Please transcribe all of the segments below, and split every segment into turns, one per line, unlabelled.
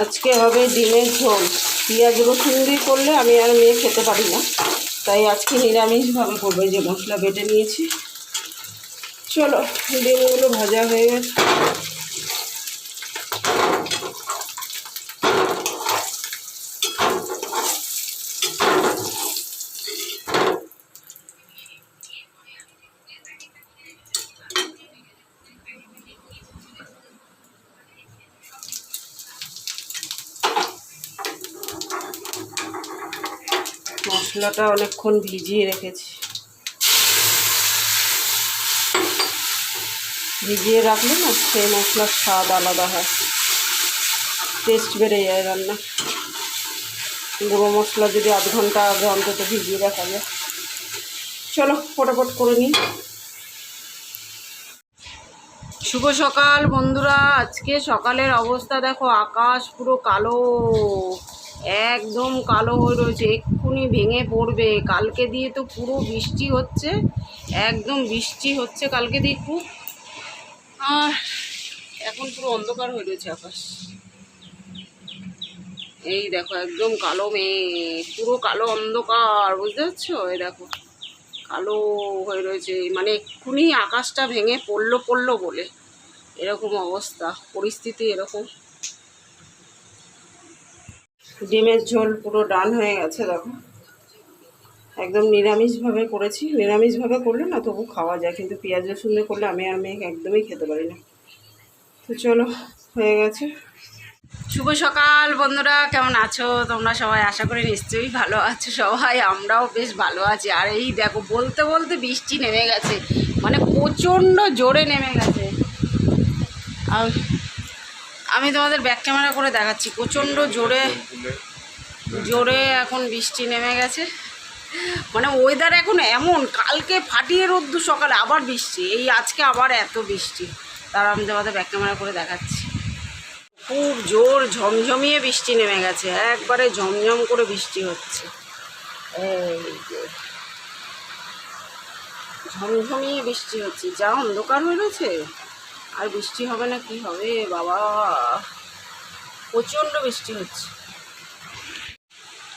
আজকে হবে ডিমের ঝোল। পেঁয়াজ রসুন দিয়ে করলে আমি আর মেয়ে খেতে পারি না। তাই আজকে নিরামিষভাবে করব। যে মশলা বেটে নিয়েছি। চলো, ডিমগুলো ভাজা হয়ে গেছে। মশলাটা অনেকক্ষণ ভিজিয়ে রেখেছি। ভিজিয়ে রাখলে না, সেই মশলার স্বাদ আলাদা হয়। টেস্ট বেড়ে যায় রান্না গুঁড়ো মশলা যদি আধ ঘণ্টা আগে অন্তত ভিজিয়ে রাখা যায়। চলো, ফটাফট করে নিই। শুভ সকাল বন্ধুরা, আজকে সকালের অবস্থা দেখো, আকাশ পুরো কালো, একদম কালো হয়ে রয়েছে। এক্ষুনি ভেঙে পড়বে। কালকে দিয়ে তো পুরো বৃষ্টি হচ্ছে। একদম বৃষ্টি হচ্ছে কালকে দিয়ে খুব। আর এখন পুরো অন্ধকার হয়ে রয়েছে আকাশ। এই দেখো, একদম কালো মেঘ, পুরো কালো অন্ধকার, বুঝতে পারছ? এই দেখো, কালো হয়ে রয়েছে। মানে এক্ষুনি আকাশটা ভেঙে পড়ল পড়ল বলে। এরকম অবস্থা, পরিস্থিতি এরকম। ডিমের ঝোল পুরো ডান হয়ে গেছে, দেখো। একদম নিরামিষভাবে করেছি। নিরামিষভাবে করলে না তবু খাওয়া যায়, কিন্তু পেঁয়াজ রসুন করলে আমি আর মেয়ে একদমই খেতে পারি না। তো চলো, হয়ে গেছে। শুভ সকাল বন্ধুরা, কেমন আছো? তোমরা সবাই আশা করি নিশ্চয়ই ভালো আছো সবাই, আমরাও বেশ ভালো আছি। আর এই দেখো, বলতে বলতে বৃষ্টি নেমে গেছে মানে প্রচণ্ড জোরে নেমে গেছে। আর আমি তোমাদের ব্যাক ক্যামেরা করে দেখাচ্ছি। প্রচণ্ড জোরে জোরে এখন বৃষ্টি নেমে গেছে। মানে ওয়েদার এখন এমন, কালকে ফাটিয়ে রোদ্দু সকালে আবার বৃষ্টি, এই আজকে আবার এত বৃষ্টি। তার আমি তোমাদের ব্যাক ক্যামেরা করে দেখাচ্ছি। খুব জোর ঝমঝমিয়ে বৃষ্টি নেমে গেছে, একবারে ঝমঝম করে বৃষ্টি হচ্ছে। ঝমঝমিয়ে বৃষ্টি হচ্ছে। যা অন্ধকার হয়ে রয়েছে। আর বৃষ্টি হবে না, কি হবে? বাবা, প্রচণ্ড বৃষ্টি হচ্ছে।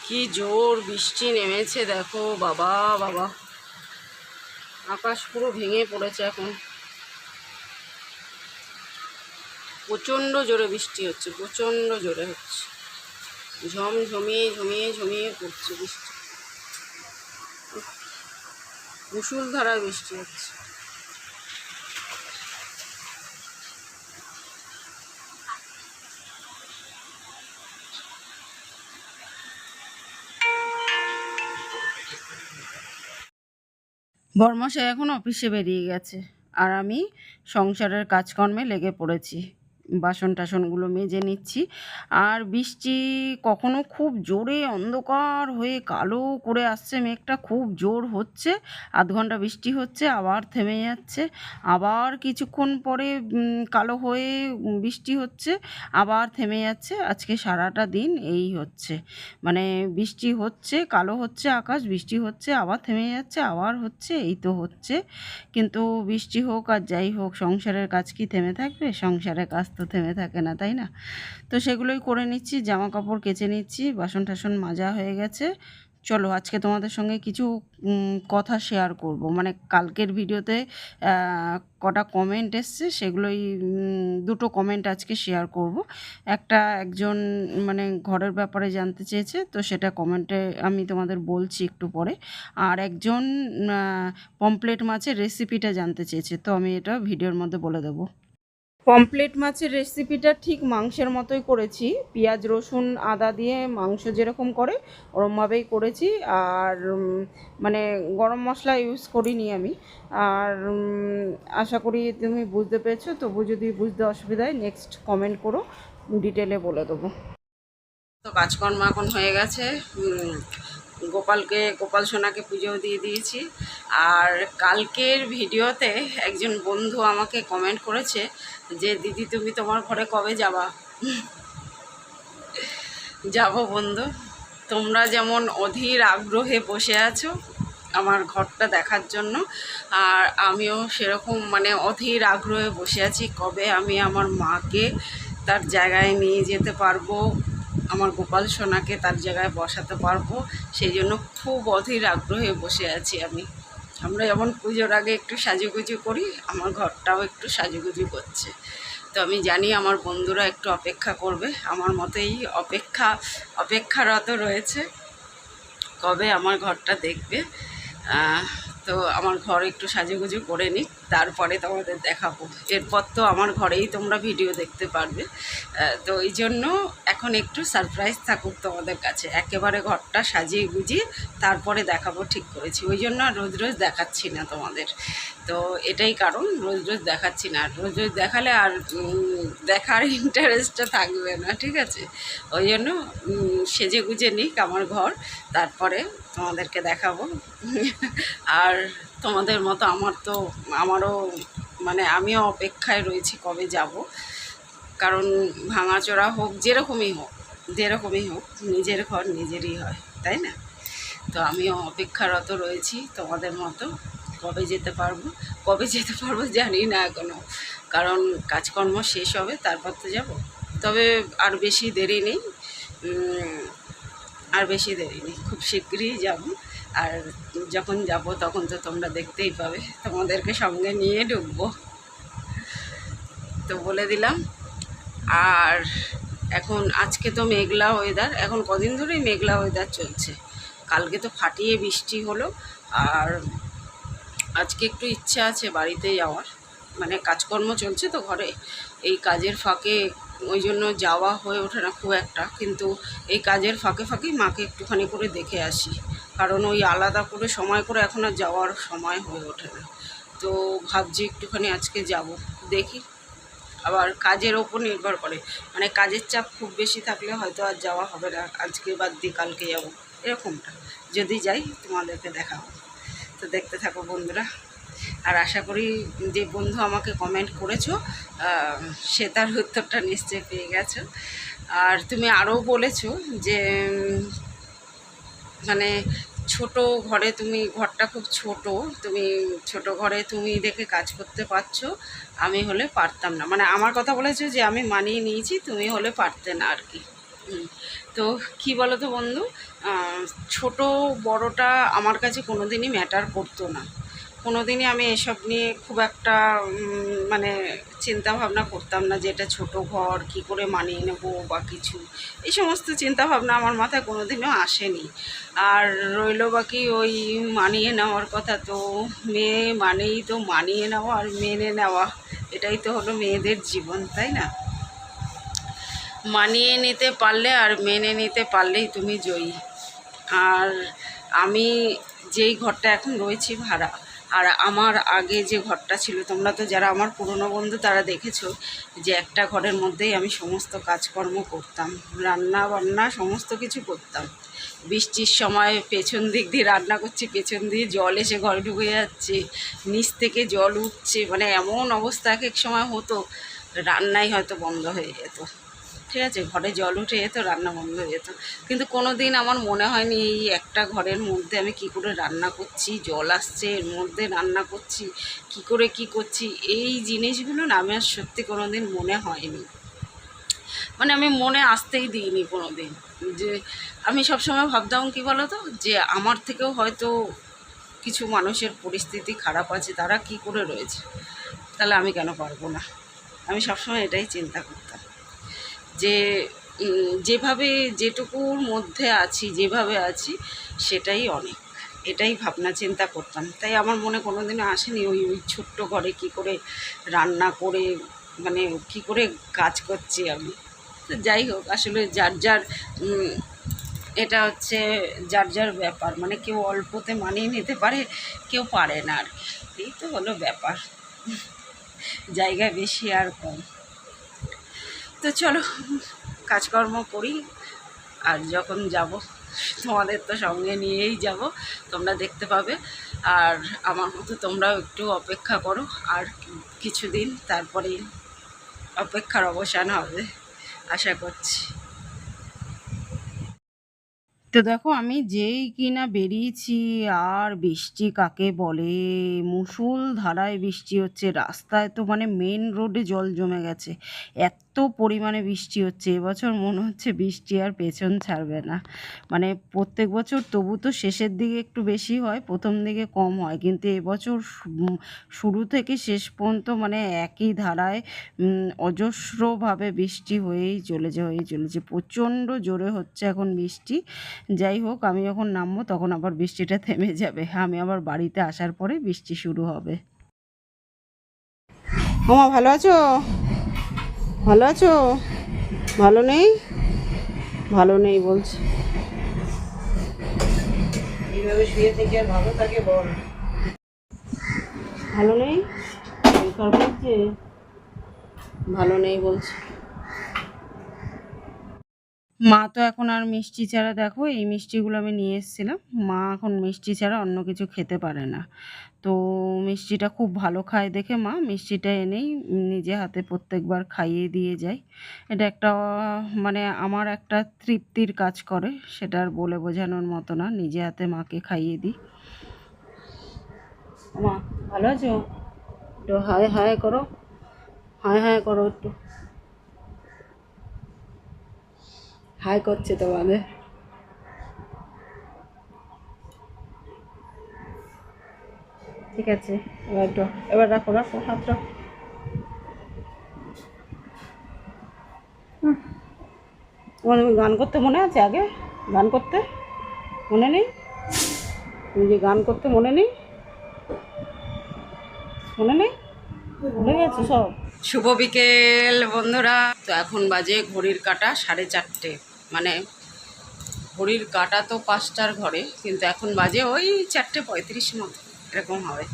কি জোর বৃষ্টি নেমেছে, দেখো বাবা বাবা। আকাশ পুরো ভেঙে পড়েছে এখন। প্রচণ্ড জোরে বৃষ্টি হচ্ছে, প্রচণ্ড জোরে হচ্ছে। ঝম, ঝমিয়ে ঝমিয়ে ঝমিয়ে পড়ছে বৃষ্টি। মুসুলধারা বৃষ্টি হচ্ছে। বর্মশাই এখন অফিসে বেরিয়ে গেছে। আর আমি সংসারের কাজকর্মে লেগে পড়েছি। বাসন টাসনগুলো মেজে নিচ্ছি। আর বৃষ্টি কখনো খুব জোরে অন্ধকার হয়ে কালো করে আসছে, মেঘটা খুব জোর হচ্ছে। আধ ঘণ্টা বৃষ্টি হচ্ছে, আবার থেমে যাচ্ছে। আবার কিছুক্ষণ পরে কালো হয়ে বৃষ্টি হচ্ছে, আবার থেমে যাচ্ছে। আজকে সারাটা দিন এই হচ্ছে। মানে বৃষ্টি হচ্ছে, কালো হচ্ছে আকাশ, বৃষ্টি হচ্ছে, আবার থেমে যাচ্ছে, আবার হচ্ছে, এই তো হচ্ছে। কিন্তু বৃষ্টি হোক আর যাই হোক, সংসারের কাজ কি থেমে থাকবে? সংসারের কাজ তো থেমে থাকে না, তাই না? তো সেগুলোই করে নিচ্ছি জামা কাপড় কেচে নিচ্ছি বাসন টাসন মাজা হয়ে গেছে। চলো আজকে তোমাদের সঙ্গে কিছু কথা শেয়ার করব। মানে কালকের ভিডিওতে কটা কমেন্ট এসছে সেগুলোই দুটো কমেন্ট আজকে শেয়ার করব। একটা একজন মানে ঘরের ব্যাপারে জানতে চেয়েছে, তো সেটা কমেন্টে আমি তোমাদের বলছি একটু পরে। আর একজন পমপ্লেট মাছের রেসিপিটা জানতে চেয়েছে, তো আমি এটা ভিডিওর মধ্যে বলে দেবো। পমপ্লেট মাছের রেসিপিটা ঠিক মাংসের মতোই করেছি। পেঁয়াজ, রসুন, আদা দিয়ে মাংস যেরকম করে, ওরমভাবেই করেছি। আর মানে গরম মশলা ইউজ করিনি আমি। আর আশা করি তুমি বুঝতে পেরেছ, তবু যদি বুঝতে অসুবিধা হয় নেক্সট কমেন্ট করো ডিটেলে বলে দেবো। তো কাজকর্ম এখন হয়ে গেছে। গোপালকে, গোপাল সোনাকে পুজো দিয়ে দিয়েছি। আর কালকের ভিডিওতে একজন বন্ধু আমাকে কমেন্ট করেছে যে, দিদি, তুমি তোমার ঘরে কবে যাবা? যাব বন্ধু। তোমরা যেমন অধীর আগ্রহে বসে আছো আমার ঘরটা দেখার জন্য, আর আমিও সেরকম মানে অধীর আগ্রহে বসে আছি কবে আমি আমার মাকে তার জায়গায় নিয়ে যেতে পারব। আমার গোপাল সোনাকে তার জায়গায় বসাতে পারব। সেই জন্য খুব অধীর আগ্রহে বসে আছি আমি। আমরা যেমন পুজোর আগে একটু সাজুগুজু করি, আমার ঘরটাও একটু সাজুগুজু করছে। তো আমি জানি আমার বন্ধুরা একটু অপেক্ষা করবে। আমার মতেই অপেক্ষা, অপেক্ষারত রয়েছে কবে আমার ঘরটা দেখবে। তো আমার ঘর একটু সাজুগুজু করে নিই তারপরে তোমাদের দেখাবো। এরপর তো আমার ঘরেই তোমরা ভিডিও দেখতে পারবে। তো এই জন্য এখন একটু সারপ্রাইজ থাকুক তোমাদের কাছে। একেবারে ঘরটা সাজিয়ে গুজিয়ে তারপরে দেখাবো ঠিক করেছি। ওই জন্য আর রোজ রোজ দেখাচ্ছি না তোমাদের। তো এটাই কারণ, রোজ রোজ দেখাচ্ছি না। আর রোজ রোজ দেখালে আর দেখার ইন্টারেস্টটা থাকবে না, ঠিক আছে? ওই জন্য সেজে গুজে নিক আমার ঘর। তারপরে তোমাদেরকে দেখাবো। আর তোমাদের মতো আমার তো, আমারও মানে আমিও অপেক্ষায় রয়েছি কবে যাব। কারণ ভাঙাচোরা হোক, যেরকমই হোক যেরকমই হোক, নিজের ঘর নিজেরই হয়, তাই না? তো আমিও অপেক্ষারত রয়েছি তোমাদের মতো, কবে যেতে পারব, কবে যেতে পারব জানি না এখনও কারণ কাজকর্ম শেষ হবে, তারপর তো যাব। তবে আর বেশি দেরি নেই আর বেশি দেরি নেই, খুব শীঘ্রই যাব। আর যখন যাব তখন তো তোমরা দেখতেই পাবে, তোমাদেরকে সঙ্গে নিয়ে ঢুকবো। তো বলে দিলাম। আর এখন আজকে তো মেঘলা ওয়েদার এখন কদিন ধরেই মেঘলা ওয়েদার চলছে। কালকে তো ফাটিয়ে বৃষ্টি হলো, আর আজকে একটু ইচ্ছা আছে বাড়িতে যাওয়ার। মানে কাজকর্ম চলছে তো ঘরে, এই কাজের ফাঁকে ওই জন্য যাওয়া হয়ে ওঠে না খুব একটা, কিন্তু এই কাজের ফাঁকে ফাঁকেই মাকে একটুখানি করে দেখে আসি। কারণ ওই আলাদা করে সময় করে এখন আর যাওয়ার সময় হয়ে ওঠে না। তো ভাবছি একটুখানি আজকে যাব, দেখি। আবার কাজের ওপর নির্ভর করে। মানে কাজের চাপ খুব বেশি থাকলে হয়তো আর যাওয়া হবে না। আজকে বাদ দিয়ে কালকে যাব। এরকমটা। যদি যাই, তোমাদেরকে দেখাবো। তো দেখতে থাকো বন্ধুরা। আর আশা করি যে বন্ধু আমাকে কমেন্ট করেছ সে তার উত্তরটা নিশ্চয়ই পেয়ে গেছো। আর তুমি আরও বলেছ যে মানে ছোট ঘরে তুমি, ঘরটা খুব ছোট, তুমি ছোট ঘরে তুমি দেখে কাজ করতে পারছ, আমি হলে পারতাম না। মানে আমার কথা বলেছ যে আমি মানিয়ে নিয়েছি, তুমি হলে পারতে না আর কি। তো কি বলো তো বন্ধু ছোট বড়টা আমার কাছে কোনো দিনই ম্যাটার করতো না। কোনো দিনই আমি এসব নিয়ে খুব একটা মানে চিন্তা ভাবনা করতাম না যে এটা ছোটো ঘর, কি করে মানিয়ে নেব বা কিছু। এই সমস্ত চিন্তা ভাবনা আমার মাথায় কোনো দিনও আসেনি। আর রইল বাকি ওই মানিয়ে নেওয়ার কথা তো, মেয়ে মানেই তো মানিয়ে নেওয়া আর মেনে নেওয়া। এটাই তো হলো মেয়েদের জীবন, তাই না? মানিয়ে নিতে পারলে আর মেনে নিতে পারলেই তুমি জয়ী। আর আমি যেই ঘরটা এখন রয়েছি ভাড়া আর আমার আগে যে ঘরটা ছিল, তোমরা তো যারা আমার পুরনো বন্ধু তারা দেখেছ যে একটা ঘরের মধ্যেই আমি সমস্ত কাজকর্ম করতাম রান্না বান্না সমস্ত কিছু করতাম। বৃষ্টির সময় পেছন দিক দিয়ে রান্না করছি, পেছন দিয়ে জল এসে ঘরে ঢুকে যাচ্ছে, নিচ থেকে জল উঠছে মানে এমন অবস্থা এক এক সময় হতো, রান্নাই হয়তো বন্ধ হয়ে যেত। ঠিক আছে, ঘরে জল উঠে যেত, রান্না বন্ধ হয়ে যেত। কিন্তু কোনো দিন আমার মনে হয়নি এই একটা ঘরের মধ্যে আমি কি করে রান্না করছি, জল আসছে, এর মধ্যে রান্না করছি, কি করে কি করছি, এই জিনিসগুলো না আমি আর সত্যি কোনো দিন মনে হয়নি। মানে আমি মনে আসতেই দিইনি কোনো দিন যে আমি সবসময় ভাবতাম কি বলো তো যে আমার থেকেও হয়তো কিছু মানুষের পরিস্থিতি খারাপ আছে, তারা কি করে রয়েছে? তাহলে আমি কেন পারব না? আমি সবসময় এটাই চিন্তা করতাম। যে যেভাবে যেটুকুর মধ্যে আছি, যেভাবে আছি, সেটাই অনেক। এটাই ভাবনা চিন্তা করতাম। তাই আমার মনে কোনো দিনও আসেনি ওই ওই ছোট্ট ঘরে কী করে রান্না করে মানে কি করে কাজ করছি আমি। তো যাই হোক, আসলে যার যার এটা হচ্ছে যার যার ব্যাপার। মানে কেউ অল্পতে মানিয়ে নিতে পারে, কেউ পারে না আর এই তো হলো ব্যাপার। জায়গা বেশি আর কম। তো চলো, কাজকর্ম করি, আর যখন যাব, তোমাদের তো সঙ্গে নিয়েই যাব, তোমরা দেখতে পাবে। আর আমার মতো তোমরাও একটু অপেক্ষা করো, আর কিছুদিন তারপরেই অপেক্ষার অবসান হবে, আশা করছি। তো দেখো আমি যেই কিনা বেরিয়েছি, আর বৃষ্টি কাকে বলে? মুষল ধারায় বৃষ্টি হচ্ছে, রাস্তায় তো মানে মেন রোডে জল জমে গেছে। এত পরিমাণে বৃষ্টি হচ্ছে, এবছর মনে হচ্ছে বৃষ্টি আর পেছন ছাড়বে না। মানে প্রত্যেক বছর তবু তো শেষের দিকে একটু বেশি হয়, প্রথম দিকে কম হয়। কিন্তু এবছর শুরু থেকে শেষ পর্যন্ত মানে একই ধারায় অজস্রভাবে বৃষ্টি হয়েই চলেছে হয়েই চলেছে। প্রচণ্ড জোরে হচ্ছে এখন বৃষ্টি। যাই হোক আমি যখন নামবো তখন আবার বৃষ্টিটা থেমে যাবে। আমি আবার বাড়িতে আসার পরে বৃষ্টি শুরু হবে। ওমা ভালো আছো? ভালো আছো? ভালো নেই? ভালো নেই বলছি। এইভাবে শুয়ে থেকে আর ভালো থাকে বল। ভালো নেই? বেকার বলছে ভালো নেই বলছে। মা তো এখন আর মিষ্টি ছাড়া, দেখো এই মিষ্টিগুলো আমি নিয়ে এসেছিলাম। মা এখন মিষ্টি ছাড়া অন্য কিছু খেতে পারে না। তো মিষ্টিটা খুব ভালো খায় দেখে মা। মিষ্টিটা এনেই নিজে হাতে প্রত্যেকবার খাইয়ে দিয়ে যায়। এটা একটা মানে আমার একটা তৃপ্তির কাজ করে, সেটা আর বলে বোঝানোর মতো না। নিজে হাতে মাকে খাইয়ে দিই। মা, ভালো আছো? একটু হায় হায় করো। হায় হায় করো একটু। হাই করছে তোমাদের ঠিক আছে। এবার একটু এবার রাখো রাখো হাত রাখো। তোমার তুমি গান করতে মনে আছে আগে? গান করতে? মনে নেই? তুমি যে গান করতে মনে নেই? মনে নেই? ভুলে গেছো সব? শুভ বিকেল বন্ধুরা। তো এখন বাজে ঘড়ির কাটা সাড়ে চারটে। মানে ঘড়ির কাটা তো পাঁচটার ঘরে, কিন্তু এখন বাজে ওই চারটে পঁয়ত্রিশ মতো এরকম হবে।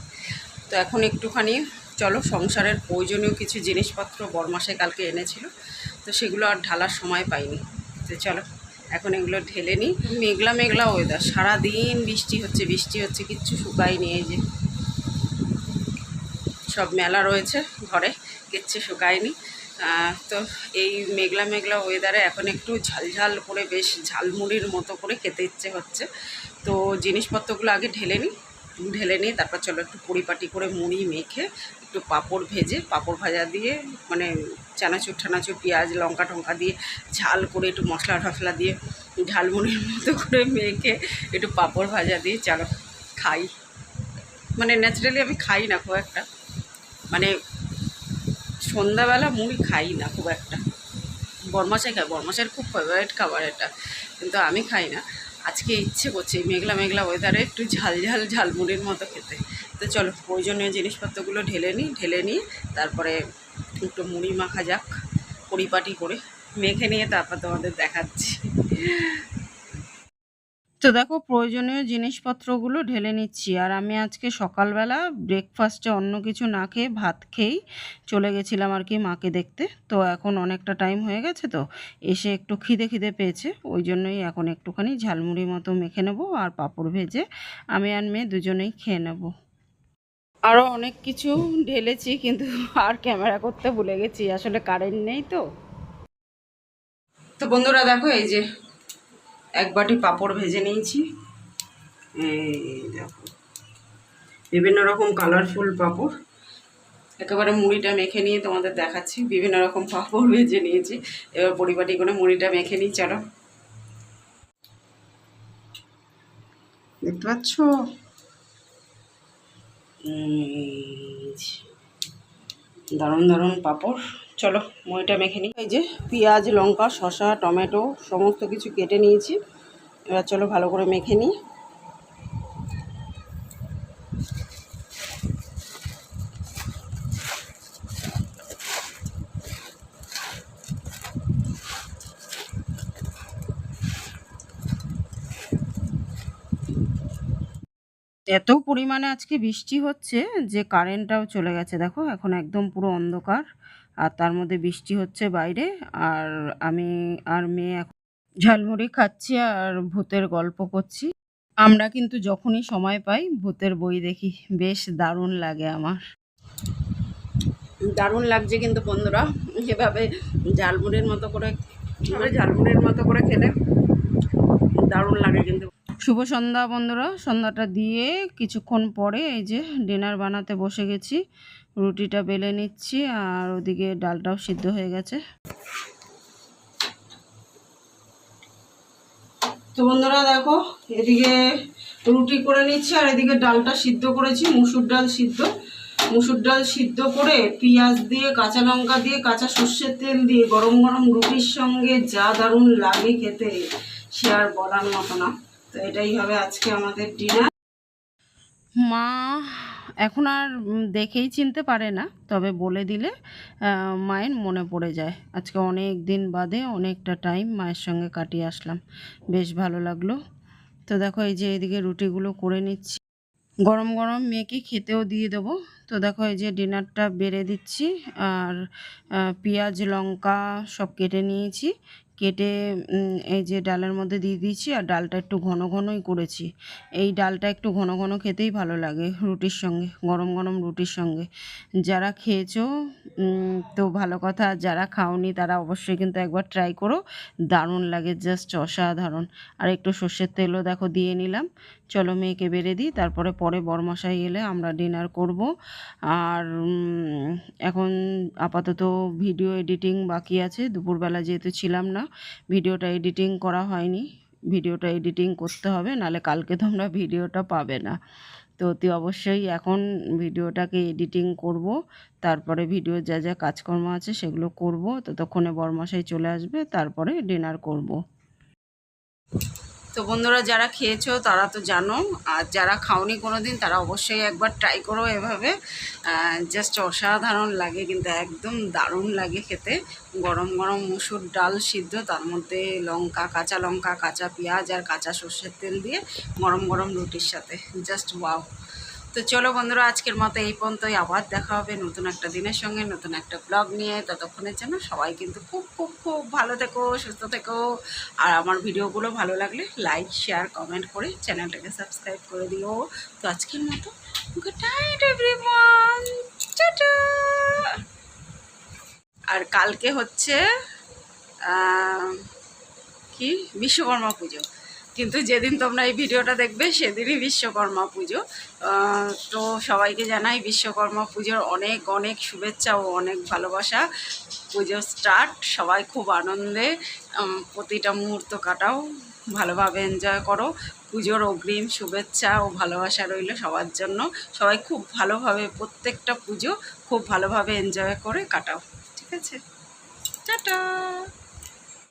তো এখন একটুখানি, চলো সংসারের প্রয়োজনীয় কিছু জিনিসপত্র বরমাসে কালকে এনেছিল, তো সেগুলো আর ঢালার সময় পাইনি। তো চলো, এখন এগুলো ঢেলে নিই। মেঘলা মেঘলা ওয়েদার সারাদিন বৃষ্টি হচ্ছে বৃষ্টি হচ্ছে, কিচ্ছু শুকায়নি এই যে। সব মেলা রয়েছে ঘরে, কিচ্ছু শুকায়নি। তো এই মেঘলা মেঘলা ওয়েদারে এখন একটু ঝালঝাল করে বেশ ঝালমুড়ির মতো করে খেতে ইচ্ছে হচ্ছে। তো জিনিসপত্রগুলো আগে ঢেলে নিই, ঢেলে নিয়ে তারপর চলো একটু পরিপাটি করে মুড়ি মেখে একটু পাঁপড় ভেজে, পাঁপড় ভাজা দিয়ে মানে চানাচুর টানাচুর পেঁয়াজ, লঙ্কা টঙ্কা দিয়ে ঝাল করে একটু মশলা টশলা দিয়ে ঝালমুড়ির মতো করে মেখে একটু পাঁপড় ভাজা দিয়ে চলো খাই। মানে ন্যাচারালি আমি খাই না খুব একটা। মানে সন্ধ্যাবেলা মুড়ি খাই না খুব একটা। বরমাসাই খাই বরমাসের খুব ফেভারিট খাবার এটা, কিন্তু আমি খাই না। আজকে ইচ্ছে করছে মেঘলা মেঘলা ওয়েদারে একটু ঝাল ঝাল ঝালমুড়ির মতো খেতে। তো চলো, প্রয়োজনীয় জিনিসপত্রগুলো ঢেলে নিই, ঢেলে নিয়ে তারপরে একটু মুড়ি মাখা যাক, পরিপাটি করে মেখে নিয়ে তারপর তোমাদের দেখাচ্ছি। তো দেখো প্রয়োজনীয় জিনিসপত্রগুলো ঢেলে নিচ্ছি। আর আমি আজকে সকালবেলা ব্রেকফাস্টে অন্য কিছু না খেয়ে ভাত খেয়েই চলে গেছিলাম আর কি মাকে দেখতে। তো এখন অনেকটা টাইম হয়ে গেছে তো, এসে একটু খিদে খিদে পেয়েছে। ওই জন্যই এখন একটুখানি ঝালমুড়ি মতো মেখে নেব আর পাঁপড় ভেজে আমি আর মেয়ে দুজনেই খেয়ে নেব। আরও অনেক কিছু ঢেলেছি কিন্তু আর ক্যামেরা করতে ভুলে গেছি, আসলে কারেন্ট নেই তো। তো বন্ধুরা দেখো এই যে এক বাটি পাঁপড় ভেজে নিয়েছি। এই দেখো। বিভিন্ন রকম কালারফুল পাঁপড়। একেবারে মুড়িটা মেখে নিয়ে তোমাদের দেখাচ্ছি। বিভিন্ন রকম পাঁপড় ভেজে নিয়েছি। এবার পরিপাটি করে মুড়িটা মেখে নিই চলো। দেখতে পাচ্ছ? দারুণ দারুণ পাঁপড়। চলো, মুড়িটা মেখে নিই। এই যে পেঁয়াজ, লঙ্কা, শসা, টমেটো, সমস্ত কিছু কেটে নিয়েছি। এবার চলো ভালো করে মেখে নিই। এত পরিমাণে আজকে বৃষ্টি হচ্ছে যে কারেন্টটাও চলে গেছে। দেখো, এখন একদম পুরো অন্ধকার আর তার মধ্যে বৃষ্টি হচ্ছে বাইরে আর আমি আর মেয়ে এখন ঝালমুড়ি খাচ্ছি আর ভূতের গল্প করছি। আমরা কিন্তু যখনই সময় পাই ভূতের বই দেখি। বেশ দারুণ লাগে আমার। দারুণ লাগছে কিন্তু বন্ধুরা, এভাবে ঝালমুড়ির মতো করে ঝালমুড়ির মতো করে খেলে
দারুণ লাগে কিন্তু।
শুভ সন্ধ্যা বন্ধুরা। সন্ধ্যাটা দিয়ে কিছুক্ষণ পরে এই যে ডিনার বানাতে বসে গেছি। রুটিটা বেলে নিচ্ছি আর ওদিকে ডালটাও সিদ্ধ হয়ে গেছে। তো বন্ধুরা দেখো, এদিকে রুটি করে নিচ্ছি আর এদিকে ডালটা সিদ্ধ করেছি, মুসুর ডাল সিদ্ধ। মুসুর ডাল সিদ্ধ করে পেঁয়াজ দিয়ে, কাঁচা লঙ্কা দিয়ে, কাঁচা সর্ষের তেল দিয়ে গরম গরম রুটির সঙ্গে যা দারুণ লাগে খেতে, সে আর বলার মতো না। তো এটাই হবে আজকে আমাদের ডিনার মা এখন আর দেখেই চিনতে পারে না, তবে বলে দিলে মায়ের মনে পড়ে যায়। আজকে অনেক দিন বাদে অনেকটা টাইম মায়ের সঙ্গে কাটিয়ে আসলাম। বেশ ভালো লাগল। তো দেখো এই যে এদিকে রুটিগুলো করে নিচ্ছি। গরম গরম মেয়েকে খেতেও দিয়ে দেবো। তো দেখো এই যে ডিনারটা বেড়ে দিচ্ছি, আর পেঁয়াজ, লঙ্কা সব কেটে নিয়েছি। কেটে এই যে ডালের মধ্যে দিয়ে দিয়েছি আর ডালটা একটু ঘন ঘনই করেছি। এই ডালটা একটু ঘন ঘন খেতেই ভালো লাগে রুটির সঙ্গে, গরম গরম রুটির সঙ্গে। যারা খেয়েছো তো ভালো কথা, যারা খাওনি তারা অবশ্যই কিন্তু একবার ট্রাই করো। দারুণ লাগে জাস্ট অসাধারণ। আর একটু সর্ষের তেলও দেখো দিয়ে নিলাম। চলো মেয়েকে বেড়ে দিই, তারপরে পরে বরমশাই এলে আমরা ডিনার করব। আর এখন আপাতত ভিডিও এডিটিং বাকি আছে, দুপুরবেলা যেহেতু ছিলাম না ভিডিওটা এডিটিং করা হয়নি। ভিডিওটা এডিটিং করতে হবে, নালে কালকে তোমরা ভিডিওটা পাবে না। তো অতি অবশ্যই এখন ভিডিওটাকে এডিটিং করব, তারপরে ভিডিও যা যা কাজকর্ম আছে সেগুলো করব। ততক্ষণে বরমশাই চলে আসবে, তারপরে ডিনার করব। তো বন্ধুরা যারা খেয়েছো তারা তো জানো, আর যারা খাওনি কোনো দিন তারা অবশ্যই একবার ট্রাই করো এভাবে। জাস্ট অসাধারণ লাগে, কিন্তু একদম দারুণ লাগে খেতে। গরম গরম মুসুর ডাল সিদ্ধ, তার মধ্যে লঙ্কা, কাঁচা লঙ্কা, কাঁচা পেঁয়াজ আর কাঁচা সর্ষের তেল দিয়ে গরম গরম রুটির সাথে। জাস্ট ওয়াও তো চলো বন্ধুরা, আজকের মতো এই পর্যন্তই। আবার দেখা হবে নতুন একটা দিনের সঙ্গে, নতুন একটা ব্লগ নিয়ে। ততক্ষণের জন্য সবাই কিন্তু খুব খুব খুব ভালো থেকো, সুস্থ থেকো। আর আমার ভিডিওগুলো ভালো লাগলে লাইক শেয়ার কমেন্ট করে চ্যানেলটাকে সাবস্ক্রাইব করে দিও। তো আজকের মতো গুড নাইট এভরিওয়ান আর কালকে হচ্ছে কি? বিশ্বকর্মা পুজো। কিন্তু যেদিন তোমরা এই ভিডিওটা দেখবে, সেদিনই বিশ্বকর্মা পুজো। তো সবাইকে জানাই বিশ্বকর্মা পুজোর অনেক অনেক শুভেচ্ছা ও অনেক ভালোবাসা। পুজো স্টার্ট সবাই খুব আনন্দে প্রতিটা মুহূর্ত কাটাও, ভালোভাবে এনজয় করো। পুজোর অগ্রিম শুভেচ্ছা ও ভালোবাসা রইল সবার জন্য। সবাই খুব ভালোভাবে প্রত্যেকটা পুজো খুব ভালোভাবে এনজয় করে কাটাও। ঠিক আছে? টাটা!